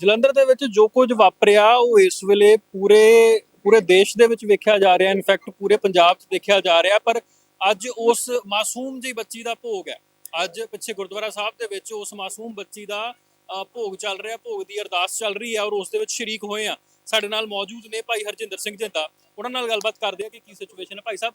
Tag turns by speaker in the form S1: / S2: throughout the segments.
S1: ਜਲੰਧਰ ਦੇ ਵਿੱਚ ਜੋ ਕੁਝ ਵਾਪਰਿਆ, ਉਹ ਇਸ ਵੇਲੇ ਪੂਰੇ ਪੂਰੇ ਦੇਸ਼ ਦੇ ਵਿੱਚ ਵੇਖਿਆ ਜਾ ਰਿਹਾ ਇਨਫੈਕਟ ਪੂਰੇ ਪੰਜਾਬ 'ਚ ਦੇਖਿਆ ਜਾ ਰਿਹਾ, ਪਰ ਅੱਜ ਉਸ ਮਾਸੂਮ ਜਿਹੀ ਬੱਚੀ ਦਾ ਭੋਗ ਹੈ। ਅੱਜ ਪਿੱਛੇ ਗੁਰਦੁਆਰਾ ਸਾਹਿਬ ਦੇ ਵਿੱਚ ਉਸ ਮਾਸੂਮ ਬੱਚੀ ਦਾ ਭੋਗ ਚੱਲ ਰਿਹਾ, ਭੋਗ ਦੀ ਅਰਦਾਸ ਚੱਲ ਰਹੀ ਹੈ ਔਰ ਉਸ ਦੇ ਵਿੱਚ ਸ਼ਰੀਕ ਹੋਏ ਆ ਸਾਡੇ ਨਾਲ ਮੌਜੂਦ ਨੇ ਭਾਈ ਹਰਜਿੰਦਰ ਸਿੰਘ ਜਿੰਦਾ। ਉਹਨਾਂ ਨਾਲ ਗੱਲਬਾਤ ਕਰਦੇ ਆ ਕਿ ਕੀ ਸਿਚੁਏਸ਼ਨ ਹੈ। ਭਾਈ ਸਾਹਿਬ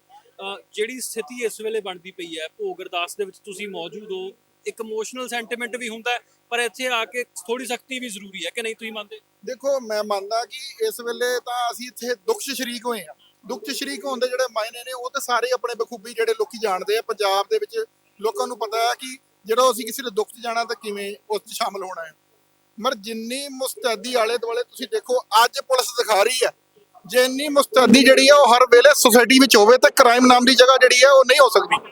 S1: ਜਿਹੜੀ ਸਥਿਤੀ ਇਸ ਵੇਲੇ ਬਣਦੀ ਪਈ ਹੈ, ਭੋਗ ਅਰਦਾਸ ਦੇ ਵਿੱਚ ਤੁਸੀਂ ਮੌਜੂਦ ਹੋ, ਇੱਕ ਇਮੋਸ਼ਨਲ ਸੈਂਟੀਮੈਂਟ ਵੀ ਹੁੰਦਾ ਪਰ ਇੱਥੇ ਆ ਕੇ ਥੋੜੀ ਸਖਤੀ ਵੀ ਜ਼ਰੂਰੀ ਹੈ ਕਿ ਨਹੀਂ ਤੁਸੀਂ ਮੰਨਦੇ?
S2: ਦੇਖੋ, ਮੈਂ ਮੰਨਦਾ ਕਿ ਇਸ ਵੇਲੇ ਤਾਂ ਅਸੀਂ ਇੱਥੇ ਦੁੱਖ 'ਚ ਸ਼ਰੀਕ ਹੋਏ ਆ ਦੁੱਖ 'ਚ ਸ਼ਰੀਕ ਹੋਣ ਦੇ ਜਿਹੜੇ ਮਾਇਨੇ ਨੇ, ਉਹ ਤੇ ਸਾਰੇ ਆਪਣੇ ਬਖੂਬੀ ਜਿਹੜੇ ਲੋਕੀ ਜਾਣਦੇ ਆ, ਪੰਜਾਬ ਦੇ ਵਿੱਚ ਲੋਕਾਂ ਨੂੰ ਪਤਾ ਹੈ ਕਿ ਜਦੋਂ ਅਸੀਂ ਕਿਸੇ ਦੇ ਦੁੱਖ 'ਚ ਜਾਣਾ ਤਾਂ ਕਿਵੇਂ ਉਸ 'ਚ ਸ਼ਾਮਲ ਹੋਣਾ ਹੈ। ਮਰ ਜਿੰਨੀ ਮੁਸਤੈਦੀ ਆਲੇ ਦੁਆਲੇ ਤੁਸੀਂ ਦੇਖੋ, ਅੱਜ ਪੁਲਿਸ ਦਿਖਾ ਰਹੀ ਹੈ। ਜੇ ਇੰਨੀ ਮੁਸਤੈਦੀ ਜਿਹੜੀ ਆ, ਉਹ ਹਰ ਵੇਲੇ ਸੁਸਾਇਟੀ ਵਿੱਚ ਹੋਵੇ ਤਾਂ ਕ੍ਰਾਈਮ ਨਾਮ ਦੀ ਜਗ੍ਹਾ ਜਿਹੜੀ ਹੈ ਉਹ ਨਹੀਂ ਹੋ ਸਕਦੀ।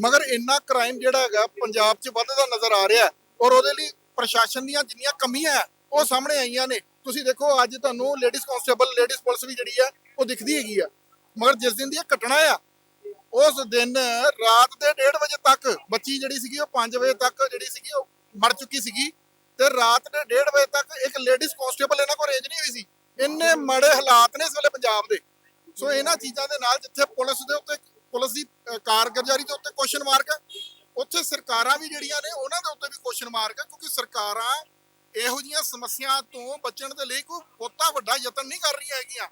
S2: ਮਗਰ ਇੰਨਾ ਕ੍ਰਾਈਮ ਜਿਹੜਾ ਹੈਗਾ, ਪੰਜਾਬ 'ਚ ਵੱਧਦਾ ਨਜ਼ਰ ਆ ਰਿਹਾ ਔਰ ਉਹਦੇ ਲਈ ਪ੍ਰਸ਼ਾਸਨ ਦੀਆਂ ਜਿੰਨੀਆਂ ਕਮੀਆਂ ਉਹ ਸਾਹਮਣੇ ਆਈਆਂ ਨੇ। ਤੁਸੀਂ ਦੇਖੋ ਅੱਜ ਤੁਹਾਨੂੰ ਲੇਡੀਜ਼ ਕਾਂਸਟੇਬਲ ਲੇਡੀਜ਼ ਪੁਲਿਸ ਵੀ ਜਿਹੜੀ ਹੈ ਉਹ ਦਿਖਦੀ ਹੈਗੀ ਆ। ਮਗਰ ਜਿਸ ਦਿਨ ਦੀ ਇਹ ਘਟਨਾ ਆ ਉਸ ਦਿਨ ਰਾਤ ਦੇ 1:30 ਵਜੇ ਤੱਕ ਬੱਚੀ ਜਿਹੜੀ ਸੀਗੀ ਉਹ 5 ਵਜੇ ਤੱਕ ਜਿਹੜੀ ਸੀਗੀ ਉਹ ਮਰ ਚੁੱਕੀ ਸੀਗੀ ਤੇ ਰਾਤ ਦੇ 1:30 ਵਜੇ ਤੱਕ ਇੱਕ ਲੇਡੀਜ਼ ਕਾਂਸਟੇਬਲ ਇਹਨਾਂ ਕੋਲ ਰੇਂਜ ਨਹੀਂ ਹੋਈ ਸੀ। ਇੰਨੇ ਮਾੜੇ ਹਾਲਾਤ ਨੇ ਇਸ ਵੇਲੇ ਪੰਜਾਬ ਦੇ। ਸੋ ਇਹਨਾਂ ਚੀਜ਼ਾਂ ਦੇ ਨਾਲ ਜਿੱਥੇ ਪੁਲਿਸ ਦੇ ਉੱਤੇ ਪੁਲਿਸ ਦੀ ਅਹ, ਕਾਰਗੁਜ਼ਾਰੀ ਦੇ ਉੱਤੇ ਕੁਐਸਚਨ ਮਾਰਕ ਉੱਥੇ ਸਰਕਾਰਾਂ ਵੀ ਜਿਹੜੀਆਂ ਨੇ ਉਹਨਾਂ ਦੇ ਉੱਤੇ ਵੀ ਕੁਐਸਚਨ ਮਾਰਕ ਹੈ ਕਿਉਂਕਿ ਸਰਕਾਰਾਂ ਇਹੋ ਜਿਹੀਆਂ ਸਮੱਸਿਆ ਤੋਂ ਬਚਣ ਦੇ ਲਈ ਕੋਈ ਬਹੁਤਾ ਵੱਡਾ ਯਤਨ ਨਹੀਂ ਕਰ ਰਹੀਆਂ ਹੈਗੀਆਂ।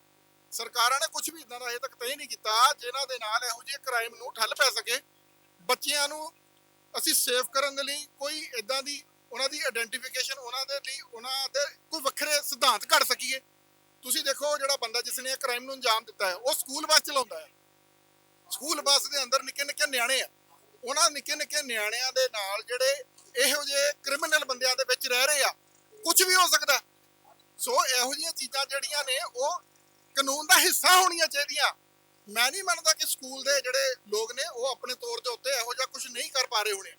S2: ਸਰਕਾਰਾਂ ਨੇ ਕੁਝ ਵੀ ਇਦਾਂ ਦਾ ਅਜੇ ਤੱਕ ਤੈਅ ਨਹੀਂ ਕੀਤਾ ਜਿਨ੍ਹਾਂ ਦੇ ਨਾਲ ਇਹੋ ਜਿਹੇ ਕ੍ਰਾਈਮ ਨੂੰ ਠੱਲ ਪੈ ਸਕੇ। ਬੱਚਿਆਂ ਨੂੰ ਅਸੀਂ ਸੇਫ ਕਰਨ ਦੇ ਲਈ ਕੋਈ ਇਦਾਂ ਦੀ ਉਹਨਾਂ ਦੀ ਆਇਡੈਂਟੀਫਿਕੇਸ਼ਨ ਉਹਨਾਂ ਦੇ ਲਈ ਉਹਨਾਂ ਦੇ ਕੋਈ ਵੱਖਰੇ ਸਿਧਾਂਤ ਘੜ ਸਕੀਏ। ਤੁਸੀਂ ਦੇਖੋ ਜਿਹੜਾ ਬੰਦਾ ਜਿਸ ਨੇ ਇਹ ਕ੍ਰਾਈਮ ਨੂੰ ਅੰਜਾਮ ਦਿੱਤਾ ਹੈ, ਉਹ ਸਕੂਲ ਬੱਸ ਚਲਾਉਂਦਾ ਹੈ। ਸਕੂਲ ਬੱਸ ਦੇ ਅੰਦਰ ਨਿੱਕੇ ਨਿੱਕੇ ਨਿਆਣੇ ਆ। ਉਹਨਾਂ ਨਿੱਕੇ ਨਿੱਕੇ ਨਿਆਣਿਆਂ ਦੇ ਨਾਲ ਜਿਹੜੇ ਇਹੋ ਜਿਹੇ ਕ੍ਰਿਮੀਨਲ ਬੰਦਿਆਂ ਦੇ ਵਿੱਚ ਰਹਿ ਰਹੇ ਆ ਕੁਝ ਵੀ ਹੋ ਸਕਦਾ। ਸੋ ਇਹੋ ਜਿਹੀਆਂ ਚੀਜ਼ਾਂ ਜਿਹੜੀਆਂ ਨੇ, ਉਹ ਕਾਨੂੰਨ ਦਾ ਹਿੱਸਾ ਹੋਣੀਆਂ ਚਾਹੀਦੀਆਂ। ਮੈਂ ਨਹੀਂ ਮੰਨਦਾ ਕਿ ਸਕੂਲ ਦੇ ਜਿਹੜੇ ਲੋਕ ਨੇ, ਉਹ ਆਪਣੇ ਤੌਰ ਦੇ ਉੱਤੇ ਇਹੋ ਜਿਹਾ ਕੁਝ ਨਹੀਂ ਕਰ ਪਾ ਰਹੇ ਹੋਣੇ।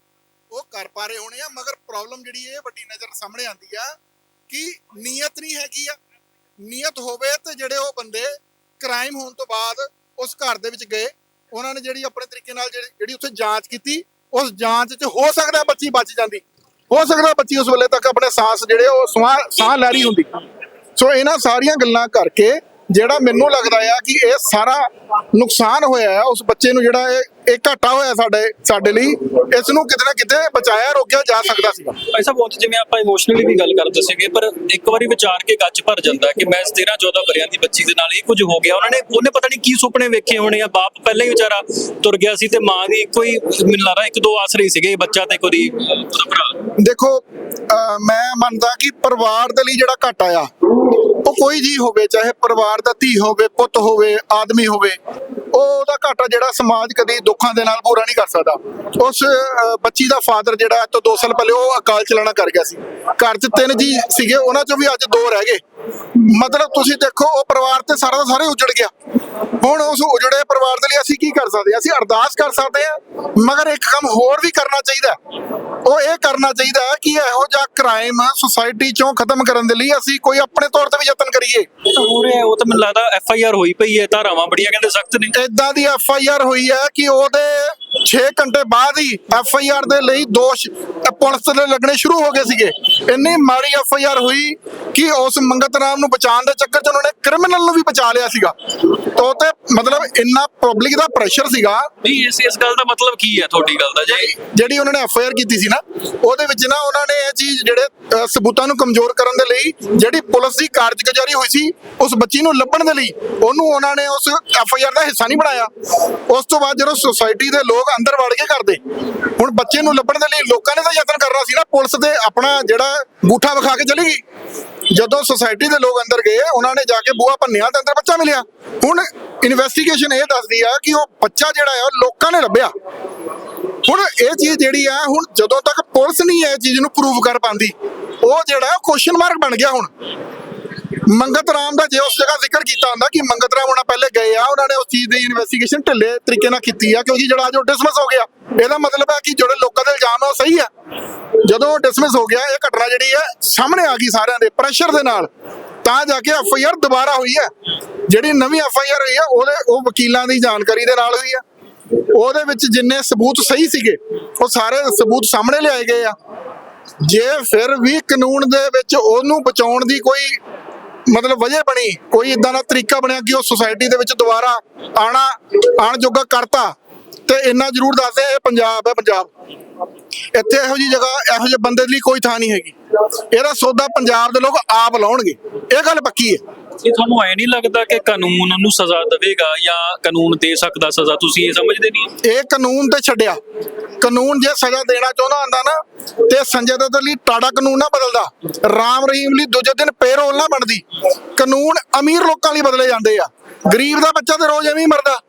S2: ਉਹ ਕਰ ਪਾ ਰਹੇ ਹੋਣੇ ਆ, ਮਗਰ ਪ੍ਰੋਬਲਮ ਜਿਹੜੀ ਇਹ ਵੱਡੀ ਨਜ਼ਰ ਸਾਹਮਣੇ ਆਉਂਦੀ ਆ ਕਿ ਨੀਅਤ ਨਹੀਂ ਹੈਗੀ ਆ। ਨੀਅਤ ਹੋਵੇ ਤੇ ਜਿਹੜੇ ਉਹ ਬੰਦੇ ਕ੍ਰਾਈਮ ਹੋਣ ਤੋਂ ਬਾਅਦ ਉਸ ਘਰ ਦੇ ਵਿੱਚ ਗਏ ਉਹਨਾਂ ਨੇ ਜਿਹੜੀ ਆਪਣੇ ਤਰੀਕੇ ਨਾਲ ਜਿਹੜੀ ਜਿਹੜੀ ਉੱਥੇ ਜਾਂਚ ਕੀਤੀ, ਉਸ ਜਾਂਚ 'ਚ ਹੋ ਸਕਦਾ ਬੱਚੀ ਬਚ ਜਾਂਦੀ। ਹੋ ਸਕਦਾ ਬੱਚੀ ਉਸ ਵੇਲੇ ਤੱਕ ਆਪਣੇ ਸਾਹ ਜਿਹੜੇ ਉਹ ਸਾਹ ਸਾਹ ਲੈ ਰਹੀ ਹੁੰਦੀ। ਸੋ ਇਹਨਾਂ ਸਾਰੀਆਂ ਗੱਲਾਂ ਕਰਕੇ ਜਿਹੜਾ ਮੈਨੂੰ ਲੱਗਦਾ ਆ ਕਿ ਇਹ ਸਾਰਾ ਨੁਕਸਾਨ ਹੋਇਆ ਆ ਉਸ ਬੱਚੇ ਨੂੰ ਜਿਹੜਾ ਇਹ ਇਹ ਘਾਟਾ ਹੋਇਆ ਸਾਡੇ ਸਾਡੇ ਲਈ ਇਸ ਨੂੰ ਕਿਤੇ ਨਾ ਕਿਤੇ ਬਚਾਇਆ ਰੋਕਿਆ ਜਾ ਸਕਦਾ ਸੀਗਾ
S1: ਭਾਈ ਸਾਹਿਬ ਉਹ 'ਚ ਜਿਵੇਂ ਆਪਾਂ ਇਮੋਸ਼ਨਲੀ ਵੀ ਗੱਲ ਕਰਦੇ ਸੀਗੇ ਪਰ ਇੱਕ ਵਾਰੀ ਵਿਚਾਰ ਕੇ ਗੱਜ ਭਰ ਜਾਂਦਾ ਕਿ ਮੈਂ 13 14 ਵਰਿਆਂ ਦੀ ਬੱਚੀ ਦੇ ਨਾਲ ਇਹ ਕੁਝ ਹੋ ਗਿਆ। ਉਹਨਾਂ ਨੇ ਉਹਨੇ ਪਤਾ ਨਹੀਂ ਕੀ ਸੁਪਨੇ ਵੇਖੇ ਹੋਣੇ ਆ। ਬਾਪ ਪਹਿਲਾਂ ਹੀ ਵਿਚਾਰਾ ਤੁਰ ਗਿਆ ਸੀ ਤੇ ਮਾਂ ਵੀ ਇੱਕੋ ਹੀ ਮੈਨੂੰ ਲੱਗਦਾ ਇੱਕ ਦੋ ਆਸਰੇ ਹੀ ਸੀਗੇ ਬੱਚਾ ਤੇ ਕੋਈ ਭਰਾ।
S2: ਦੇਖੋ ਮੈਂ ਮੰਨਦਾ ਕਿ ਪਰਿਵਾਰ ਦੇ ਲਈ ਜਿਹੜਾ ਘਾਟਾ ਆ ਉਹ ਕੋਈ ਜੀ ਹੋਵੇ ਚਾਹੇ ਪਰਿਵਾਰ ਦਾ ਧੀ ਹੋਵੇ ਪੁੱਤ ਹੋਵੇ ਆਦਮੀ ਹੋਵੇ ਉਹ ਉਹਦਾ ਘਾਟਾ ਜਿਹੜਾ ਸਮਾਜ ਕਦੀ ਦੁੱਖਾਂ ਦੇ ਨਾਲ ਪੂਰਾ ਨਹੀਂ ਕਰ ਸਕਦਾ। ਉਸ ਅਹ, ਬੱਚੀ ਦਾ ਫਾਦਰ ਜਿਹੜਾ ਅੱਜ ਤੋਂ 2 ਸਾਲ ਪਹਿਲੇ ਉਹ ਅਕਾਲ ਚਲਾਣਾ ਕਰ ਗਿਆ ਸੀ। ਘਰ 'ਚ ਤਿੰਨ ਜੀ ਸੀਗੇ ਉਹਨਾਂ 'ਚੋਂ ਵੀ ਅੱਜ ਦੋ ਰਹਿ ਗਏ। ਮਤਲਬ ਤੁਸੀਂ ਦੇਖੋ ਉਹ ਪਰਿਵਾਰ ਤੇ ਸਾਰਾ ਦਾ ਸਾਰੇ ਉਜੜ ਗਿਆ। ਹੁਣ ਉਸ ਉਜੜੇ ਪਰਿਵਾਰ ਦੇ ਲਈ ਅਸੀਂ ਕੀ ਕਰ ਸਕਦੇ ਅਸੀਂ ਅਰਦਾਸ ਕਰ ਸਕਦੇ ਹਾਂ ਮਗਰ ਇੱਕ ਕੰਮ ਹੋਰ ਵੀ ਕਰਨਾ ਚਾਹੀਦਾ। ਉਹ ਇਹ ਕਰਨਾ ਚਾਹੀਦਾ ਕਿ ਇਹੋ ਜਿਹਾ ਕ੍ਰਾਈਮ ਸੁਸਾਇਟੀ ਚੋਂ ਖਤਮ ਕਰਨ ਦੇ ਲਈ ਅਸੀਂ ਕੋਈ ਆਪਣੇ ਤੌਰ ਤੇ ਵੀ ਯਤਨ ਕਰੀਏ।
S1: ਉਹ ਤਾਂ ਹੋ ਰਿਹਾ ਉਹ ਤਾਂ ਮੈਨੂੰ ਲੱਗਦਾ ਐਫ ਆਈ ਆਰ ਹੋਈ ਪਈ ਹੈ ਧਾਰਾਵਾਂ ਬੜੀਆਂ ਕਹਿੰਦੇ ਸਖਤ ਨੇ।
S2: ਇਦਾਂ ਦੀ ਐਫ ਆਈ ਆਰ ਹੋਈ ਹੈ ਕਿ ਉਹਦੇ 6 ਘੰਟੇ ਬਾਅਦ ਹੀ ਐਫ ਆਈ ਆਰ ਦੇ ਲਈ ਦੋਸ਼ ਪੁਲਿਸ ਦੇ ਲੱਗਣੇ ਸ਼ੁਰੂ ਹੋ ਗਏ ਸੀਗੇ। ਇੰਨੀ ਮਾੜੀ ਐਫ ਆਈ ਆਰ ਹੋਈ ਕਿ ਉਸ ਮੰਗਤ ਰਾਮ ਨੂੰ ਬਚਾਉਣ ਦੇ ਚੱਕਰ 'ਚ ਉਹਨਾਂ ਨੇ ਕ੍ਰਿਮੀਨਲ ਨੂੰ ਵੀ ਬਚਾ ਲਿਆ ਸੀਗਾ। ਤੋ ਤੇ ਮਤਲਬ ਇੰਨਾ ਪਬਲਿਕ ਦਾ ਪ੍ਰੈਸ਼ਰ ਸੀਗਾ।
S1: ਨਹੀਂ ਇਸ ਇਸ ਗੱਲ ਦਾ ਮਤਲਬ ਕੀ ਹੈ ਤੁਹਾਡੀ ਗੱਲ ਦਾ ਜੇ?
S2: ਜਿਹੜੀ ਉਹਨਾਂ ਨੇ ਐਫ ਆਈ ਆਰ ਕੀਤੀ ਸੀ ਨਾ ਉਹਦੇ ਵਿੱਚ ਨਾ ਉਹਨਾਂ ਨੇ ਇਹ ਚੀਜ਼ ਜਿਹੜੇ ਸਬੂਤਾਂ ਨੂੰ ਕਮਜ਼ੋਰ ਕਰਨ ਦੇ ਲਈ ਜਿਹੜੀ ਪੁਲਿਸ ਦੀ ਕਾਰਜਗੁਜ਼ਾਰੀ ਹੋਈ ਸੀ ਉਸ ਬੱਚੀ ਨੂੰ ਲੱਭਣ ਦੇ ਲਈ ਉਹਨੂੰ ਉਹਨਾਂ ਨੇ ਉਸ ਐਫ ਆਈ ਆਰ ਦਾ ਹਿੱਸਾ ਨਹੀਂ ਬਣਾਇਆ। ਉਸ ਤੋਂ ਬਾਅਦ ਜਦੋਂ ਸੁਸਾਇਟੀ ਦੇ ਲੋਕ ਅੰਦਰ ਵੜ ਕੇ ਕਰਦੇ। ਹੁਣ ਬੱਚੇ ਨੂੰ ਲੱਭਣ ਦੇ ਲਈ ਲੋਕਾਂ ਨੇ ਤਾਂ ਯਤਨ ਕਰਨਾ ਸੀ ਨਾ, ਪੁਲਿਸ ਤੇ ਆਪਣਾ ਜਿਹੜਾ ਬੂਠਾ ਵਿਖਾ ਕੇ ਚਲੀ ਗਈ। ਜਦੋਂ ਸੁਸਾਇਟੀ ਦੇ ਲੋਕ ਅੰਦਰ ਗਏ, ਉਹਨਾਂ ਨੇ ਜਾ ਕੇ ਬੂਹਾ ਭੰਨਿਆ ਤੇ ਅੰਦਰ ਬੱਚਾ ਮਿਲਿਆ। ਹੁਣ ਇਨਵੈਸਟੀਗੇਸ਼ਨ ਇਹ ਦੱਸਦੀ ਆ ਕਿ ਉਹ ਬੱਚਾ ਜਿਹੜਾ ਆ ਲੋਕਾਂ ਨੇ ਲੱਭਿਆ। ਹੁਣ ਇਹ ਚੀਜ਼ ਜਿਹੜੀ ਆ, ਹੁਣ ਜਦੋਂ ਤੱਕ ਪੁਲਿਸ ਨਹੀਂ ਇਹ ਚੀਜ਼ ਨੂੰ ਪ੍ਰੂਵ ਕਰ ਪਾਉਂਦੀ, ਉਹ ਜਿਹੜਾ ਕੁਐਸਚਨ ਮਾਰਕ ਬਣ ਗਿਆ ਹੁਣ। ਮੰਗਤ ਰਾਮ ਦਾ ਜੇ ਉਸ ਜਗ੍ਹਾ ਜ਼ਿਕਰ ਕੀਤਾ ਹੁੰਦਾ ਕਿ ਮੰਗਤ ਰਾਮ ਉਹਨਾਂ ਪਹਿਲੇ ਗਏ ਆ, ਉਹਨਾਂ ਨੇ ਉਸ ਚੀਜ਼ ਦੀ ਇਨਵੈਸਟੀਗੇਸ਼ਨ ਢਿੱਲੇ ਤਰੀਕੇ ਨਾਲ ਕੀਤੀ ਆ, ਕਿਉਂਕਿ ਜਿਹੜਾ ਅੱਜ ਉਹ ਡਿਸਮਿਸ ਹੋ ਗਿਆ। ਇਹਦਾ ਮਤਲਬ ਹੈ ਕਿ ਜਿਹੜੇ ਲੋਕਾਂ ਦੇ ਇਲਜ਼ਾਮ ਆ ਉਹ ਸਹੀ ਆ। ਜਦੋਂ ਡਿਸਮਿਸ ਹੋ ਗਿਆ, ਇਹ ਘਟਨਾ ਜਿਹੜੀ ਹੈ ਸਾਹਮਣੇ ਆ ਗਈ ਸਾਰਿਆਂ ਦੇ ਪ੍ਰੈਸ਼ਰ ਦੇ ਨਾਲ। ਤਾਂ ਜਾ ਕੇ ਐਫ ਆਈ ਆਰ ਦੁਬਾਰਾ ਹੋਈ ਹੈ। ਜਿਹੜੀ ਨਵੀਂ ਐਫ ਆਈ ਆਰ ਹੋਈ ਹੈ, ਉਹਦੇ, ਉਹ ਵਕੀਲਾਂ ਦੀ ਜਾਣਕਾਰੀ ਦੇ ਨਾਲ ਹੋਈ ਹੈ। ਉਹਦੇ ਵਿੱਚ ਜਿੰਨੇ ਸਬੂਤ ਸਹੀ ਸੀਗੇ, ਉਹ ਸਾਰੇ ਸਬੂਤ ਸਾਹਮਣੇ ਲਿਆਏ ਗਏ ਆ। ਜੇ ਫਿਰ ਵੀ ਕਾਨੂੰਨ ਦੇ ਵਿੱਚ ਉਹਨੂੰ ਬਚਾਉਣ ਦੀ ਕੋਈ ਮਤਲਬ ਵਜ੍ਹਾ ਬਣੀ, ਕੋਈ ਇਦਾਂ ਦਾ ਤਰੀਕਾ ਬਣਿਆ ਕਿ ਉਹ ਸੁਸਾਇਟੀ ਦੇ ਵਿੱਚ ਦੁਬਾਰਾ ਆਣਾ ਆਣ ਜੋਗਾ ਕਰਤਾ। ਤੇ ਇੰਨਾ ਜ਼ਰੂਰ ਦੱਸਦੇ ਇਹ ਪੰਜਾਬ ਹੈ ਪੰਜਾਬ। ਇੱਥੇ ਇਹੋ ਜੀ ਜਗ੍ਹਾ, ਇਹੋ ਜਿਹੇ ਬੰਦੇ ਲਈ ਕੋਈ ਥਾਂ ਨਹੀਂ ਹੈਗੀ। ਇਹਦਾ ਸੌਦਾ ਪੰਜਾਬ ਦੇ ਲੋਕ ਆਪ ਲਾਉਣਗੇ। ਇਹ ਗੱਲ ਪੱਕੀ ਹੈ।
S1: ਇਹ ਤੁਹਾਨੂੰ ਐ ਨਹੀਂ ਲੱਗਦਾ ਕਿ ਕਾਨੂੰਨ ਉਹਨੂੰ ਸਜ਼ਾ ਦੇਵੇਗਾ ਜਾਂ ਕਾਨੂੰਨ ਦੇ ਸਕਦਾ ਸਜ਼ਾ? ਤੁਸੀਂ ਇਹ ਸਮਝਦੇ ਨਹੀਂ?
S2: ਇਹ ਕਾਨੂੰਨ ਤੇ ਛੱਡਿਆ। ਕਾਨੂੰਨ ਜੇ ਸਜ਼ਾ ਦੇਣਾ ਚਾਹੁੰਦਾ ਹੁੰਦਾ ਨਾ ਤੇ ਸੰਜੇ ਦੱਤ ਲਈ ਟਾੜਾ ਕਾਨੂੰਨ ਨਾ ਬਦਲਦਾ। ਰਾਮ ਰਹੀਮ ਲਈ ਦੂਜੇ ਦਿਨ ਪੇਰੋਲ ਨਾ ਬਣਦੀ। ਕਾਨੂੰਨ ਅਮੀਰ ਲੋਕਾਂ ਲਈ ਬਦਲੇ ਜਾਂਦੇ ਆ। ਗਰੀਬ ਦਾ ਬੱਚਾ ਤੇ ਰੋਜ਼ ਐਵੇਂ ਹੀ ਮਰਦਾ।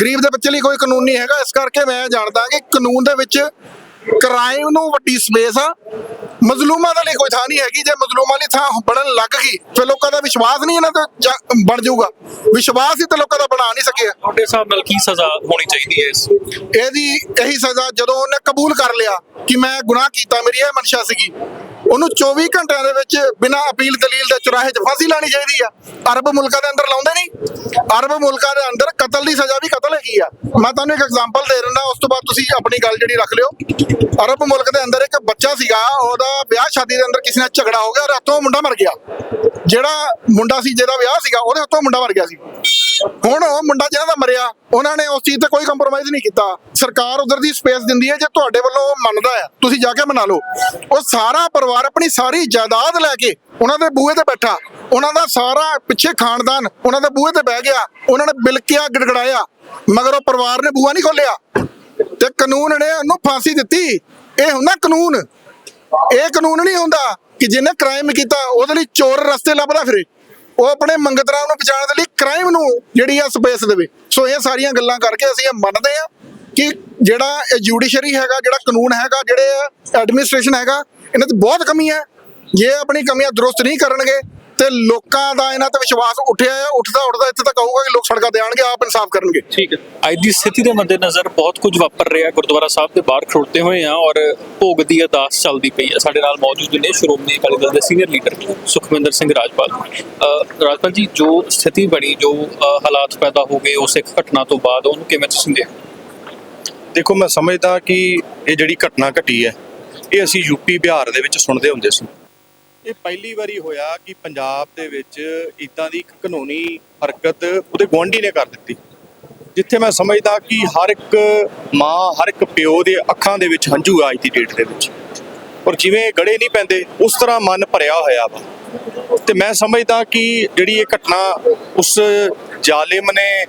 S2: ਗਰੀਬ ਦੇ ਬੱਚੇ ਲਈ ਕੋਈ ਕਾਨੂੰਨ ਨਹੀਂ ਹੈਗਾ। ਇਸ ਕਰਕੇ ਮੈਂ ਜਾਣਦਾ ਕਿ ਕਾਨੂੰਨ ਦੇ ਵਿੱਚ ਕ੍ਰਾਈਮ ਨੂੰ ਵੱਡੀ ਸਪੇਸ ਆ। ਮਜ਼ਲੂਮਾਂ ਦੇ ਲਈ ਕੋਈ ਥਾਂ ਨਹੀਂ ਹੈਗੀ। ਜੇ ਮਜ਼ਲੂਮਾਂ ਲਈ ਥਾਂ ਬਣਨ ਲੱਗ ਗਈ ਫਿਰ ਲੋਕਾਂ ਦਾ ਵਿਸ਼ਵਾਸ ਨਹੀਂ ਇਹਨਾਂ ਤੇ ਬਣ ਜਾਊਗਾ। ਵਿਸ਼ਵਾਸ ਹੀ ਤੇ ਲੋਕਾਂ ਦਾ ਬਣਾ ਨਹੀਂ ਸਕਿਆ।
S1: ਤੁਹਾਡੇ ਹਿਸਾਬ ਨਾਲ ਕੀ ਸਜ਼ਾ ਹੋਣੀ ਚਾਹੀਦੀ ਹੈ ਇਸ?
S2: ਇਹਦੀ ਇਹੀ ਸਜ਼ਾ ਜਦੋਂ ਉਹਨੇ ਕਬੂਲ ਕਰ ਲਿਆ ਕਿ ਮੈਂ ਗੁਨਾਹ ਕੀਤਾ ਮੇਰੀ ਇਹ ਮਨਸ਼ਾ ਸੀਗੀ। ਉਹਨੂੰ 24 ਘੰਟਿਆਂ ਦੇ ਵਿੱਚ ਬਿਨਾਂ ਅਪੀਲ ਦਲੀਲ ਦੇ ਚੁਰਾਹੇ 'ਚ ਫਾਂਸੀ ਲਾਣੀ ਚਾਹੀਦੀ ਆ। ਅਰਬ ਮੁਲਕਾਂ ਦੇ ਅੰਦਰ ਲਾਉਂਦੇ ਨਹੀਂ। ਅਰਬ ਮੁਲਕਾਂ ਦੇ ਅੰਦਰ ਕਤਲ ਦੀ ਸਜ਼ਾ ਵੀ ਕਤਲ ਹੈਗੀ ਆ। ਮੈਂ ਤੁਹਾਨੂੰ ਇੱਕ ਐਗਜ਼ਾਮਪਲ ਦੇ ਦਿੰਦਾ, ਉਸ ਤੋਂ ਬਾਅਦ ਤੁਸੀਂ ਆਪਣੀ ਗੱਲ ਜਿਹੜੀ ਰੱਖ ਲਿਓ। ਅਰਬ ਮੁਲਕ ਦੇ ਅੰਦਰ ਇੱਕ ਬੱਚਾ ਸੀਗਾ, ਉਹਦਾ ਵਿਆਹ ਸ਼ਾਦੀ ਦੇ ਅੰਦਰ ਕਿਸੇ ਨਾਲ ਝਗੜਾ ਹੋ ਗਿਆ, ਰਾਤੋਂ ਮੁੰਡਾ ਮਰ ਗਿਆ। ਜਿਹੜਾ ਮੁੰਡਾ ਸੀ, ਜਿਹਦਾ ਵਿਆਹ ਸੀਗਾ, ਉਹਦੇ ਹੱਥੋਂ ਮੁੰਡਾ ਮਰ ਗਿਆ ਸੀ। ਹੁਣ ਉਹ ਮੁੰਡਾ ਜਿਹਨਾਂ ਦਾ ਮਰਿਆ, ਉਹਨਾਂ ਨੇ ਉਸ ਚੀਜ਼ ਤੇ ਕੋਈ ਕੰਪਰੋਮਾਈਜ਼ ਨਹੀਂ ਕੀਤਾ। ਸਰਕਾਰ ਉਧਰ ਦੀ ਸਪੇਸ ਦਿੰਦੀ ਹੈ, ਜੇ ਤੁਹਾਡੇ ਵੱਲੋਂ ਉਹ ਮੰਨਦਾ ਹੈ, ਤੁਸੀਂ ਜਾ ਕੇ ਮਨਾ ਲਓ। ਉਹ ਸਾਰਾ ਪਰਿਵਾਰ ਆਪਣੀ ਸਾਰੀ ਜਾਇਦਾਦ ਲੈ ਕੇ ਉਹਨਾਂ ਦੇ ਬੂਹੇ ਤੇ ਬੈਠਾ। ਉਹਨਾਂ ਦਾ ਸਾਰਾ ਪਿੱਛੇ ਖਾਨਦਾਨ ਉਹਨਾਂ ਦੇ ਬੂਹੇ ਤੇ ਬਹਿ ਗਿਆ। ਉਹਨਾਂ ਨੇ ਬਿਲਕਿਆ ਗਿੜਗੜਾਇਆ। ਮਗਰ ਉਹ ਪਰਿਵਾਰ ਨੇ ਬੂਹਾ ਨਹੀਂ ਖੋਲਿਆ ਤੇ ਕਾਨੂੰਨ ਨੇ ਉਹਨੂੰ ਫਾਂਸੀ ਦਿੱਤੀ। ਇਹ ਹੁੰਦਾ ਕਾਨੂੰਨ। ਇਹ ਕਾਨੂੰਨ ਨਹੀਂ ਹੁੰਦਾ ਕਿ ਜਿਹਨੇ ਕ੍ਰਾਈਮ ਕੀਤਾ, ਉਹਦੇ ਲਈ ਚੋਰ ਰਸਤੇ ਲੱਭਦਾ ਫਿਰੇ। ਉਹ ਆਪਣੇ ਮੰਗਤਰਾਂ ਨੂੰ ਬਚਾਉਣ ਦੇ ਲਈ ਕ੍ਰਾਈਮ ਨੂੰ ਜਿਹੜੀ ਆ ਸਪੇਸ ਦੇਵੇ। ਸੋ ਇਹ ਸਾਰੀਆਂ ਗੱਲਾਂ ਕਰਕੇ ਅਸੀਂ ਇਹ ਮੰਨਦੇ ਆ ਕਿ ਜਿਹੜਾ ਇਹ ਜੁਡੀਸ਼ਰੀ ਹੈਗਾ, ਜਿਹੜਾ ਕਾਨੂੰਨ ਹੈਗਾ, ਜਿਹੜੇ ਐਡਮਿਨਿਸਟ੍ਰੇਸ਼ਨ ਹੈਗਾ, ਇਹਨਾਂ 'ਚ ਬਹੁਤ ਕਮੀ ਹੈ। ਜੇ ਆਪਣੀ ਕਮੀਆਂ ਦਰੁਸਤ ਨਹੀਂ ਕਰਨਗੇ ਤੇ ਲੋਕਾਂ ਦਾ ਇਹਨਾਂ ਤੇ ਵਿਸ਼ਵਾਸ ਉੱਠਿਆ ਹੈ ਉੱਠਦਾ ਉੱਠਦਾ ਇੱਥੇ ਤੱਕ ਆਊਗਾ ਕਿ ਲੋਕ ਸੜਕਾਂ ਤੇ ਆਣਗੇ ਆਪ ਇਨਸਾਫ ਕਰਨਗੇ।
S1: ਠੀਕ ਹੈ। ਅੱਜ ਦੀ ਸਥਿਤੀ ਦੇ ਮੱਦੇਨਜ਼ਰ ਬਹੁਤ ਕੁਝ ਵਾਪਰ ਰਿਹਾ ਗੁਰਦੁਆਰਾ ਸਾਹਿਬ ਦੇ ਬਾਹਰ ਖੜੋਤੇ ਹੋਏ ਆ ਔਰ ਭੋਗ ਦੀ ਅਰਦਾਸ ਚੱਲਦੀ ਪਈ ਹੈ। ਸਾਡੇ ਨਾਲ ਮੌਜੂਦ ਨੇ ਸ਼੍ਰੋਮਣੀ ਅਕਾਲੀ ਦਲ ਦੇ ਸੀਨੀਅਰ ਲੀਡਰ ਸੁਖਵਿੰਦਰ ਸਿੰਘ ਰਾਜਪਾਲ। ਰਾਜਪਾਲ ਜੀ ਜੋ ਸਥਿਤੀ ਬਣੀ ਜੋ ਹਾਲਾਤ ਪੈਦਾ ਹੋ ਗਏ ਉਸ ਇੱਕ ਘਟਨਾ ਤੋਂ ਬਾਅਦ ਉਹਨੂੰ ਕਿਵੇਂ ਤੁਸੀਂ ਦੇਖਦੇ ਹੋ?
S3: ਦੇਖੋ ਮੈਂ ਸਮਝਦਾ ਕਿ ਇਹ ਜਿਹੜੀ ਘਟਨਾ ਘਟੀ ਹੈ ਇਹ ਅਸੀਂ ਯੂਪੀ ਬਿਹਾਰ ਦੇ ਵਿੱਚ ਸੁਣਦੇ ਹੁੰਦੇ ਸੀ। ਇਹ ਪਹਿਲੀ ਵਾਰੀ ਹੋਇਆ ਕਿ ਪੰਜਾਬ ਦੇ ਵਿੱਚ ਇਦਾਂ ਦੀ ਇੱਕ ਕਾਨੂੰਨੀ ਹਰਕਤ ਉਹਦੇ ਗੁਆਂਢੀ ਨੇ ਕਰ ਦਿੱਤੀ। ਜਿੱਥੇ ਮੈਂ ਸਮਝਦਾ ਕਿ ਹਰ ਇੱਕ ਮਾਂ, ਹਰ ਇੱਕ ਪਿਓ ਦੇ ਅੱਖਾਂ ਦੇ ਵਿੱਚ ਹੰਝੂ ਆ ਅੱਜ ਦੀ ਡੇਟ ਦੇ ਵਿੱਚ। ਔਰ ਜਿਵੇਂ ਗੜੇ ਨਹੀਂ ਪੈਂਦੇ, ਉਸ ਤਰ੍ਹਾਂ ਮਨ ਭਰਿਆ ਹੋਇਆ ਵਾ। ਤੇ ਮੈਂ ਸਮਝਦਾ ਕਿ ਜਿਹੜੀ ਇਹ ਘਟਨਾ ਉਸ ਜ਼ਾਲਿਮ ਨੇ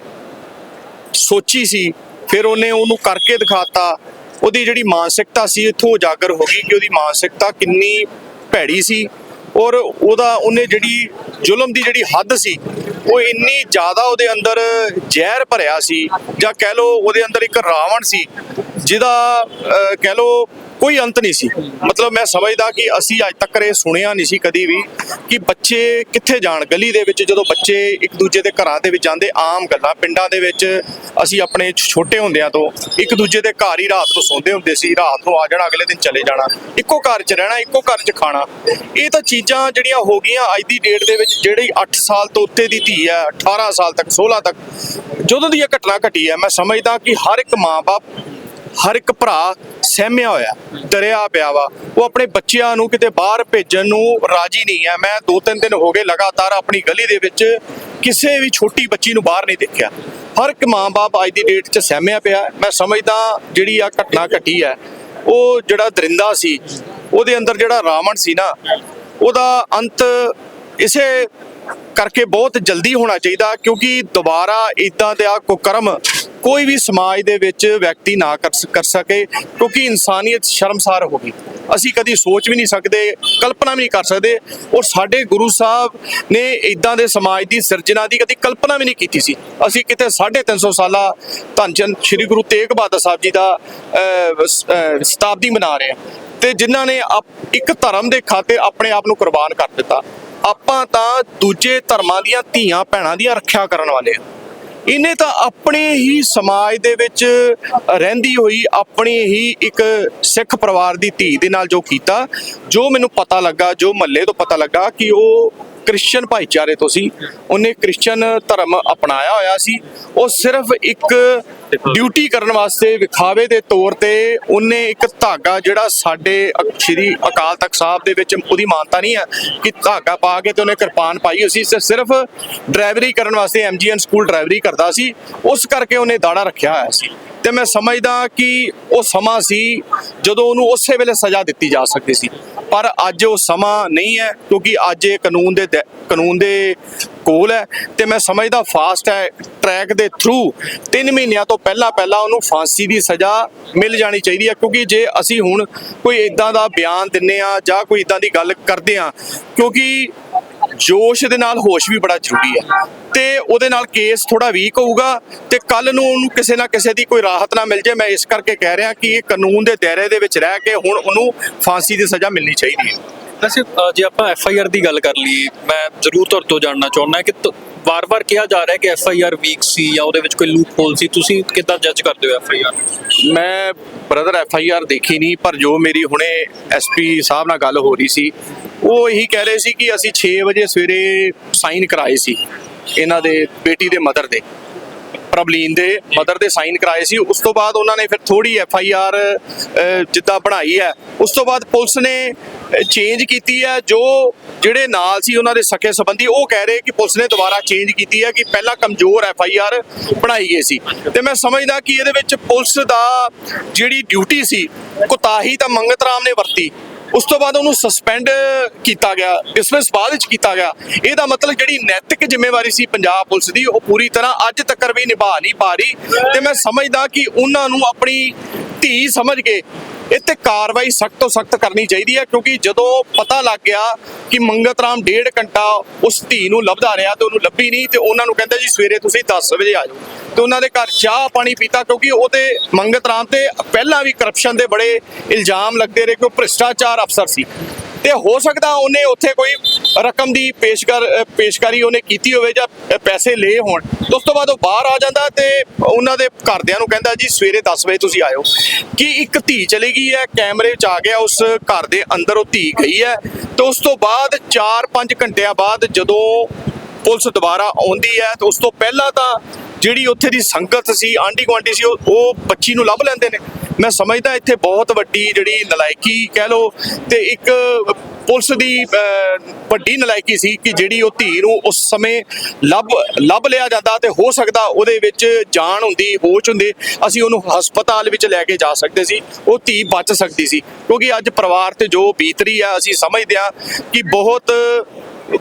S3: ਸੋਚੀ ਸੀ, ਫਿਰ ਉਹਨੇ ਉਹਨੂੰ ਕਰਕੇ ਦਿਖਾਤਾ। ਉਹਦੀ ਜਿਹੜੀ ਮਾਨਸਿਕਤਾ ਸੀ, ਇੱਥੋਂ ਉਜਾਗਰ ਹੋ ਗਈ ਕਿ ਉਹਦੀ ਮਾਨਸਿਕਤਾ ਕਿੰਨੀ ਭੈੜੀ ਸੀ। ਔਰ ਉਹਦਾ ਉਹਨੇ ਜਿਹੜੀ ਜ਼ੁਲਮ ਦੀ ਜਿਹੜੀ ਹੱਦ ਸੀ, ਉਹ ਇੰਨੀ ਜ਼ਿਆਦਾ ਉਹਦੇ ਅੰਦਰ ਜ਼ਹਿਰ ਭਰਿਆ ਸੀ ਜਾਂ ਕਹਿ ਲਓ ਉਹਦੇ ਅੰਦਰ ਇੱਕ ਰਾਵਣ ਸੀ, ਜਿਹਦਾ ਕਹਿ ਲਓ ਕੋਈ ਅੰਤ ਨਹੀਂ ਸੀ। ਮਤਲਬ ਮੈਂ ਸਮਝਦਾ ਕਿ ਅਸੀਂ ਅੱਜ ਤੱਕ ਇਹ ਸੁਣਿਆ ਨਹੀਂ ਸੀ ਕਦੀ ਵੀ ਕਿ ਬੱਚੇ ਕਿੱਥੇ ਜਾਣ, ਗਲੀ ਦੇ ਵਿੱਚ ਜਦੋਂ ਬੱਚੇ ਇੱਕ ਦੂਜੇ ਦੇ ਘਰਾਂ ਦੇ ਵਿੱਚ ਜਾਂਦੇ, ਆਮ ਗੱਲਾਂ ਪਿੰਡਾਂ ਦੇ ਵਿੱਚ ਅਸੀਂ ਆਪਣੇ ਛੋਟੇ ਹੁੰਦਿਆਂ ਤੋਂ ਇੱਕ ਦੂਜੇ ਦੇ ਘਰ ਹੀ ਰਾਤ ਨੂੰ ਸੌਂਦੇ ਹੁੰਦੇ ਸੀ, ਰਾਤ ਨੂੰ ਆ ਜਾਣਾ, ਅਗਲੇ ਦਿਨ ਚਲੇ ਜਾਣਾ, ਇੱਕੋ ਘਰ 'ਚ ਰਹਿਣਾ, ਇੱਕੋ ਘਰ 'ਚ ਖਾਣਾ। ਇਹ ਤਾਂ ਚੀਜ਼ ਚੀਜ਼ਾਂ ਜਿਹੜੀਆਂ ਹੋ ਗਈਆਂ ਅੱਜ ਦੀ ਡੇਟ ਦੇ ਵਿੱਚ, ਜਿਹੜੀ 8 ਸਾਲ ਤੋਂ ਉੱਤੇ ਦੀ ਧੀ ਹੈ 18 ਸਾਲ ਤੱਕ 16 ਤੱਕ, ਜਦੋਂ ਦੀ ਇਹ ਘਟਨਾ ਘਟੀ ਹੈ, ਮੈਂ ਸਮਝਦਾ ਕਿ ਹਰ ਇੱਕ ਮਾਂ-ਬਾਪ, ਹਰ ਇੱਕ ਭਰਾ ਸਹਿਮਿਆ ਹੋਇਆ ਦਰਿਆ ਪਿਆ ਵਾ। ਉਹ ਆਪਣੇ ਬੱਚਿਆਂ ਨੂੰ ਕਿਤੇ ਬਾਹਰ ਭੇਜਣ ਨੂੰ ਰਾਜੀ ਨਹੀਂ ਹੈ। ਮੈਂ ਦੋ ਤਿੰਨ ਦਿਨ ਹੋ ਗਏ ਲਗਾਤਾਰ ਆਪਣੀ ਗਲੀ ਦੇ ਵਿੱਚ ਕਿਸੇ ਵੀ ਛੋਟੀ ਬੱਚੀ ਨੂੰ ਬਾਹਰ ਨਹੀਂ ਦੇਖਿਆ। ਹਰ ਇੱਕ ਮਾਂ-ਬਾਪ ਅੱਜ ਦੀ ਡੇਟ 'ਚ ਸਹਿਮਿਆ ਪਿਆ ਮੈਂ ਸਮਝਦਾ ਜਿਹੜੀ ਆ ਘਟਨਾ ਘਟੀ ਹੈ, ਉਹ ਜਿਹੜਾ ਦਰਿੰਦਾ ਸੀ, ਉਹਦੇ ਅੰਦਰ ਜਿਹੜਾ ਰਾਵਣ ਸੀ ਨਾ ਉਹਦਾ ਅੰਤ ਇਸੇ ਕਰਕੇ ਬਹੁਤ ਜਲਦੀ ਹੋਣਾ ਚਾਹੀਦਾ ਕਿਉਂਕਿ ਦੁਬਾਰਾ ਇਦਾਂ ਦੇ ਆ ਕੁਕਰਮ ਕੋਈ ਵੀ ਸਮਾਜ ਦੇ ਵਿੱਚ ਵਿਅਕਤੀ ਨਾ ਕਰ ਸਕੇ ਕਿਉਂਕਿ ਇਨਸਾਨੀਅਤ ਸ਼ਰਮਸਾਰ ਹੋ ਗਈ। ਅਸੀਂ ਕਦੀ ਸੋਚ ਵੀ ਨਹੀਂ ਸਕਦੇ, ਕਲਪਨਾ ਵੀ ਨਹੀਂ ਕਰ ਸਕਦੇ ਔਰ ਸਾਡੇ ਗੁਰੂ ਸਾਹਿਬ ਨੇ ਇਦਾਂ ਦੇ ਸਮਾਜ ਦੀ ਸਿਰਜਣਾ ਦੀ ਕਦੀ ਕਲਪਨਾ ਵੀ ਨਹੀਂ ਕੀਤੀ ਸੀ। ਅਸੀਂ ਕਿਤੇ 350 ਸਾਲਾ ਧੰਨ ਚੰਦ ਸ੍ਰੀ ਗੁਰੂ ਤੇਗ ਬਹਾਦਰ ਸਾਹਿਬ ਜੀ ਦਾ ਸ਼ਤਾਬਦੀ ਮਨਾ ਰਹੇ ਹਾਂ। ਤੇ ਜਿਨ੍ਹਾਂ ਨੇ ਇੱਕ ਧਰਮ ਦੇ ਖਾਤੇ ਆਪਣੇ ਆਪ ਨੂੰ ਕੁਰਬਾਨ ਕਰ ਦਿੱਤਾ। ਆਪਾਂ ਤਾਂ ਦੂਜੇ ਧਰਮਾਂ ਦੀਆਂ ਧੀਆਂ ਭੈਣਾਂ ਦੀਆਂ ਰੱਖਿਆ ਕਰਨ ਵਾਲੇ ਆ ਇਹਨੇ ਤਾਂ ਆਪਣੇ ਹੀ ਸਮਾਜ ਦੇ ਵਿੱਚ ਰਹਿੰਦੀ ਹੋਈ ਆਪਣੀ ਹੀ ਇੱਕ ਸਿੱਖ ਪਰਿਵਾਰ ਦੀ ਧੀ ਦੇ ਨਾਲ ਜੋ ਕੀਤਾ, ਜੋ ਮੈਨੂੰ ਪਤਾ ਲੱਗਾ, ਜੋ ਮਹੱਲੇ ਤੋਂ ਪਤਾ ਲੱਗਾ ਕਿ ਉਹ ਕ੍ਰਿਸਚੀਅਨ ਭਾਈਚਾਰੇ ਤੋਂ ਸੀ। ਉਹਨੇ ਕ੍ਰਿਸਚੀਅਨ ਧਰਮ ਅਪਣਾਇਆ ਹੋਇਆ ਸੀ। ਉਹ ਸਿਰਫ ਇੱਕ ਡਿਊਟੀ ਕਰਨ ਵਾਸਤੇ ਵਿਖਾਵੇ ਦੇ ਤੌਰ ਤੇ ਉਹਨੇ ਇੱਕ ਧਾਗਾ ਜਿਹੜਾ ਸਾਡੇ ਅ- ਸ਼੍ਰੀ ਅਕਾਲ ਤਖਤ ਸਾਹਿਬ ਦੇ ਵਿੱਚ ਉਹਦੀ ਮਾਨਤਾ ਨਹੀਂ ਹੈ ਕਿ ਧਾਗਾ ਪਾ ਕੇ ਤੇ ਉਹਨੇ ਕਿਰਪਾਨ ਪਾਈ ਹੋਈ ਸੀ। ਸਿਰਫ ਡਰਾਈਵਰੀ ਕਰਨ ਵਾਸਤੇ ਐਮਜੀਐਨ ਸਕੂਲ ਡਰਾਈਵਰੀ ਕਰਦਾ ਸੀ। ਉਸ ਕਰਕੇ ਉਹਨੇ ਦਾੜਾ ਰੱਖਿਆ ਹੋਇਆ ਸੀ। ਤੇ ਮੈਂ ਸਮਝਦਾ ਕਿ ਉਹ ਸਮਾਂ ਸੀ ਜਦੋਂ ਉਹਨੂੰ ਉਸੇ ਵੇਲੇ ਸਜ਼ਾ ਦਿੱਤੀ ਜਾ ਸਕਦੀ ਸੀ। ਪਰ ਅੱਜ ਉਹ ਸਮਾਂ ਨਹੀਂ ਹੈ, ਕਿਉਂਕਿ ਅੱਜ ਇਹ ਕਾਨੂੰਨ ਦੇ ਦ- ਕਾਨੂੰਨ ਦੇ ਕੋਲ ਹੈ ਤੇ ਮੈਂ ਸਮਝਦਾ ਫਾਸਟ ਹੈ ਟਰੈਕ ਦੇ ਥਰੂ 3 ਮਹੀਨਿਆਂ ਤੋਂ ਪਹਿਲਾਂ ਪਹਿਲਾਂ ਉਹਨੂੰ ਫਾਂਸੀ ਦੀ ਸਜ਼ਾ ਮਿਲ ਜਾਣੀ ਚਾਹੀਦੀ ਹੈ, ਕਿਉਂਕਿ ਜੇ ਅਸੀਂ ਹੁਣ ਕੋਈ ਇਦਾਂ ਦਾ ਬਿਆਨ ਦਿੰਨੇ ਆ ਜਾਂ ਕੋਈ ਇਦਾਂ ਦੀ ਗੱਲ ਕਰਦੇ ਆ ਕਿਉਂਕਿ ਜੋਸ਼ ਦੇ ਨਾਲ ਹੋਸ਼ ਵੀ ਬੜਾ ਜ਼ਰੂਰੀ ਹੈ ਤੇ ਉਹਦੇ ਨਾਲ ਕੇਸ ਥੋੜਾ ਵੀਕ ਹੋਊਗਾ ਤੇ ਕੱਲ ਨੂੰ ਉਹਨੂੰ ਕਿਸੇ ਨਾ ਕਿਸੇ ਦੀ ਕੋਈ ਰਾਹਤ ਨਾ ਮਿਲ ਜੇ ਮੈਂ ਇਸ ਕਰਕੇ ਕਹਿ ਰਿਹਾ ਕਿ ਇਹ ਕਾਨੂੰਨ ਦੇ ਦਾਇਰੇ ਦੇ ਵਿੱਚ ਰਹਿ ਕੇ ਹੁਣ ਉਹਨੂੰ ਫਾਂਸੀ ਦੀ ਸਜ਼ਾ ਮਿਲਣੀ ਚਾਹੀਦੀ ਹੈ।
S1: ਵੈਸੇ ਜੇ ਆਪਾਂ ਐਫ ਆਈ ਆਰ ਦੀ ਗੱਲ ਕਰ ਲਈ ਮੈਂ ਜ਼ਰੂਰ ਤੁਹਾਡੇ ਤੋਂ ਜਾਣਨਾ ਚਾਹੁੰਦਾ ਕਿ ਵਾਰ-ਵਾਰ ਕਿਹਾ ਜਾ ਰਿਹਾ ਕਿ ਐਫ ਆਈ ਆਰ ਵੀਕ ਸੀ ਜਾਂ ਉਹਦੇ ਵਿੱਚ ਕੋਈ ਲੂਪ ਹੋਲ ਸੀ। ਤੁਸੀਂ ਕਿੱਦਾਂ ਜੱਜ ਕਰਦੇ ਹੋ ਐਫ ਆਈ ਆਰ?
S3: ਮੈਂ ਬ੍ਰਦਰ ਐਫ ਆਈ ਆਰ ਦੇਖੀ ਨਹੀਂ ਪਰ ਜੋ ਮੇਰੀ ਹੁਣੇ ਐਸਪੀ ਸਾਹਿਬ ਨਾਲ ਗੱਲ ਹੋ ਰਹੀ ਸੀ ਉਹ ਇਹੀ ਕਹਿ ਰਹੇ ਸੀ ਕਿ ਅਸੀਂ 6 ਵਜੇ ਸਵੇਰੇ ਸਾਈਨ ਕਰਾਏ ਸੀ ਇਹਨਾਂ ਦੇ ਬੇਟੀ ਦੇ ਮਦਰ ਦੇ, ਪ੍ਰਬਲੀਨ ਦੇ ਮਦਰ ਦੇ ਸਾਈਨ ਕਰਾਏ ਸੀ। ਉਸ ਤੋਂ ਬਾਅਦ ਉਹਨਾਂ ਨੇ ਫਿਰ ਥੋੜੀ ਐਫ ਆਈ ਆਰ ਜਿੱਦਾਂ ਬਣਾਈ ਹੈ, ਉਸ ਤੋਂ ਬਾਅਦ ਪੁਲਿਸ ਨੇ ਚੇਂਜ ਕੀਤੀ ਹੈ, ਜੋ ਜਿਹੜੇ ਨਾਲ ਸੀ ਉਹਨਾਂ ਦੇ ਸਕੇ ਸੰਬੰਧੀ, ਉਹ ਕਹਿ ਰਹੇ ਕਿ ਪੁਲਿਸ ਨੇ ਦੁਬਾਰਾ ਚੇਂਜ ਕੀਤੀ ਹੈ ਕਿ ਪਹਿਲਾਂ ਕਮਜ਼ੋਰ ਐਫ ਆਈ ਆਰ ਬਣਾਈ ਗਈ ਸੀ। ਤੇ ਮੈਂ ਸਮਝਦਾ ਕਿ ਇਹਦੇ ਵਿੱਚ ਪੁਲਿਸ ਦਾ ਜਿਹੜੀ ਡਿਊਟੀ ਸੀ, ਕੁਤਾਹੀ ਤਾਂ ਮੰਗਤ ਰਾਮ ਨੇ ਵਰਤੀ ਉਸ ਤੋਂ ਬਾਅਦ ਉਹਨੂੰ ਸਸਪੈਂਡ ਕੀਤਾ ਗਿਆ। ਡਿਸਮਿਸ ਬਾਅਦ ਵਿੱਚ ਕੀਤਾ ਗਿਆ। ਇਹਦਾ ਮਤਲਬ ਜਿਹੜੀ ਨੈਤਿਕ ਜ਼ਿੰਮੇਵਾਰੀ ਸੀ ਪੰਜਾਬ ਪੁਲਿਸ ਦੀ, ਉਹ ਪੂਰੀ ਤਰ੍ਹਾਂ ਅੱਜ ਤੱਕ ਵੀ ਨਿਭਾ ਨਹੀਂ ਪਾ ਰਹੀ। ਤੇ ਮੈਂ ਸਮਝਦਾ ਕਿ ਉਹਨਾਂ ਨੂੰ ਆਪਣੀ ਧੀ ਸਮਝ ਕੇ ਇੱਥੇ ਕਾਰਵਾਈ ਸਖਤ ਤੋਂ ਸਖਤ ਕਰਨੀ ਚਾਹੀਦੀ ਹੈ, ਕਿਉਂਕਿ ਜਦੋਂ ਪਤਾ ਲੱਗ ਗਿਆ ਕਿ ਮੰਗਤ ਰਾਮ ਡੇਢ ਘੰਟਾ ਉਸ ਧੀ ਨੂੰ ਲੱਭਦਾ ਰਿਹਾ ਤੇ ਉਹਨੂੰ ਲੱਭੀ ਨਹੀਂ, ਤੇ ਉਹਨਾਂ ਨੂੰ ਕਹਿੰਦਾ ਜੀ ਸਵੇਰੇ ਤੁਸੀਂ 10 ਵਜੇ ਆ ਜਾਓ। ਤੇ ਉਹਨਾਂ ਦੇ ਘਰ ਚਾਹ ਪਾਣੀ ਪੀਤਾ, ਕਿਉਂਕਿ ਉਹ ਉਹਦੇ ਮੰਗਤ ਰਾਮ ਤੇ ਪਹਿਲਾਂ ਵੀ ਕਰਪਸ਼ਨ ਦੇ ਬੜੇ ਇਲਜ਼ਾਮ ਲੱਗਦੇ ਰਹੇ ਕਿ ਉਹ ਭ੍ਰਿਸ਼ਟਾਚਾਰ ਅਫਸਰ ਸੀ। ਤੇ ਹੋ ਸਕਦਾ ਉਹਨੇ ਉੱਥੇ ਕੋਈ ਰਕਮ ਦੀ ਪੇਸ਼ਕਰ ਅ, ਪੇਸ਼ਕਾਰੀ ਉਹਨੇ ਕੀਤੀ ਹੋਵੇ ਜਾਂ ਪੈਸੇ ਲਏ ਹੋਣ ਤੇ ਉਸ ਤੋਂ ਬਾਅਦ ਉਹ ਬਾਹਰ ਆ ਜਾਂਦਾ ਤੇ ਉਹਨਾਂ ਦੇ ਘਰਦਿਆਂ ਨੂੰ ਕਹਿੰਦਾ ਜੀ ਸਵੇਰੇ 10 ਵਜੇ ਤੁਸੀਂ ਆਇਓ। ਕਿ ਇੱਕ ਧੀ ਚਲੀ ਗਈ ਹੈ ਕੈਮਰੇ 'ਚ ਆ ਗਿਆ ਉਸ ਘਰ ਦੇ ਅੰਦਰ ਉਹ ਧੀ ਗਈ ਹੈ ਤੇ ਉਸ ਤੋਂ ਬਾਅਦ 4-5 ਘੰਟਿਆਂ ਬਾਅਦ ਜਦੋਂ ਪੁਲਿਸ ਦੁਬਾਰਾ ਆਉਂਦੀ ਹੈ ਤੇ ਉਸ ਤੋਂ ਪਹਿਲਾਂ ਤਾਂ ਜਿਹੜੀ ਉੱਥੇ ਦੀ ਸੰਗਤ ਸੀ ਆਂਢੀ ਗੁਆਂਢੀ ਸੀ ਉਹ ਉਹ ਬੱਚੀ ਨੂੰ ਲੱਭ ਲੈਂਦੇ ਨੇ। ਮੈਂ ਸਮਝਦਾ ਇੱਥੇ ਬਹੁਤ ਵੱਡੀ ਜਿਹੜੀ ਨਲਾਇਕੀ ਕਹਿ ਲੋ ਤੇ ਇੱਕ ਪੁਲਿਸ ਦੀ ਵੱਡੀ ਨਲਾਇਕੀ ਸੀ ਕਿ ਜਿਹੜੀ ਉਹ ਧੀ ਨੂੰ ਉਸ ਸਮੇਂ ਲੱਭ ਲੱਭ ਲਿਆ ਜਾਂਦਾ ਤੇ ਹੋ ਸਕਦਾ ਉਹਦੇ ਵਿੱਚ ਜਾਨ ਹੁੰਦੀ, ਹੋਸ਼ ਹੁੰਦੇ, ਅਸੀਂ ਉਹਨੂੰ ਹਸਪਤਾਲ ਵਿੱਚ ਲੈ ਕੇ ਜਾ ਸਕਦੇ ਸੀ, ਉਹ ਧੀ ਬਚ ਸਕਦੀ ਸੀ। ਕਿਉਂਕਿ ਅੱਜ ਪਰਿਵਾਰ ਤੇ ਜੋ ਬੀਤ ਰਹੀ ਆ, ਅਸੀਂ ਸਮਝਦੇ ਆ ਕਿ ਬਹੁਤ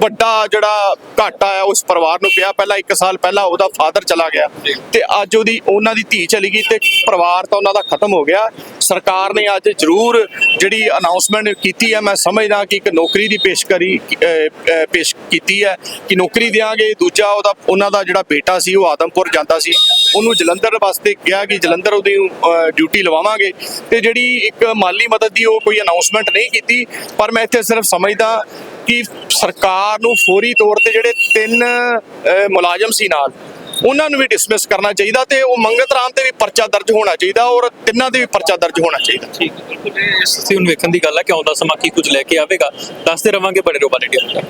S3: ਵੱਡਾ ਜਿਹੜਾ ਘਾਟਾ ਹੈ ਉਸ ਪਰਿਵਾਰ ਨੂੰ ਪਿਆ। ਪਹਿਲਾਂ 1 ਸਾਲ ਪਹਿਲਾਂ ਉਹਦਾ ਫਾਦਰ ਚਲਾ ਗਿਆ ਤੇ ਅੱਜ ਉਹਦੀ, ਉਹਨਾਂ ਦੀ ਧੀ ਚਲੀ ਗਈ ਤੇ ਪਰਿਵਾਰ ਤਾਂ ਉਹਨਾਂ ਦਾ ਖਤਮ ਹੋ ਗਿਆ। ਸਰਕਾਰ ਨੇ ਅੱਜ ਜ਼ਰੂਰ ਜਿਹੜੀ ਅਨਾਉਂਸਮੈਂਟ ਕੀਤੀ ਹੈ, ਮੈਂ ਸਮਝਦਾ ਕਿ ਇੱਕ ਨੌਕਰੀ ਦੀ ਪੇਸ਼ਕਰੀ ਪੇਸ਼ ਕੀਤੀ ਹੈ ਕਿ ਨੌਕਰੀ ਦੇਾਂਗੇ ਦੂਜਾ ਉਹਦਾ, ਉਹਨਾਂ ਦਾ ਜਿਹੜਾ ਬੇਟਾ ਸੀ, ਉਹ ਆਦਮਪੁਰ ਜਾਂਦਾ ਸੀ। ਉਹਨੂੰ ਜਲੰਧਰ ਵਾਸਤੇ ਕਿਹਾ ਕਿ ਜਲੰਧਰ ਉਹਦੀ ਡਿਊਟੀ ਲਵਾਵਾਂਗੇ। ਤੇ ਜਿਹੜੀ ਇੱਕ ਮਾਲੀ ਮਦਦ ਦੀ ਉਹ ਕੋਈ ਅਨਾਉਂਸਮੈਂਟ ਨਹੀਂ ਕੀਤੀ, ਪਰ ਮੈਂ ਇੱਥੇ ਸਿਰਫ ਸਮਝਦਾ ਕਿ ਸਰਕਾਰ ਨੂੰ ਫੌਰੀ ਤੌਰ ਤੇ ਜਿਹੜੇ ਤਿੰਨ ਮੁਲਾਜ਼ਮ ਸੀ ਨਾਲ ਉਹਨਾਂ ਨੂੰ ਵੀ ਡਿਸਮਿਸ ਕਰਨਾ ਚਾਹੀਦਾ ਤੇ ਉਹ ਮੰਗਤ ਰਾਮ ਤੇ ਵੀ ਪਰਚਾ ਦਰਜ ਹੋਣਾ ਚਾਹੀਦਾ ਔਰ ਤਿੰਨਾਂ ਦੇ ਵੀ ਪਰਚਾ ਦਰਜ ਹੋਣਾ ਚਾਹੀਦਾ।
S1: ਠੀਕ ਹੈ, ਬਿਲਕੁਲ। ਇਹ ਅਸੀਂ ਹੁਣ ਵੇਖਣ ਦੀ ਗੱਲ ਹੈ ਕਿ ਆਉਂਦਾ ਸਮਾਂ ਕੀ ਕੁਝ ਲੈ ਕੇ ਆਵੇਗਾ? ਦੱਸਦੇ ਰਵਾਂਗੇ ਬੜੇ ਰੋਬਾ ਰੇਡੀਓ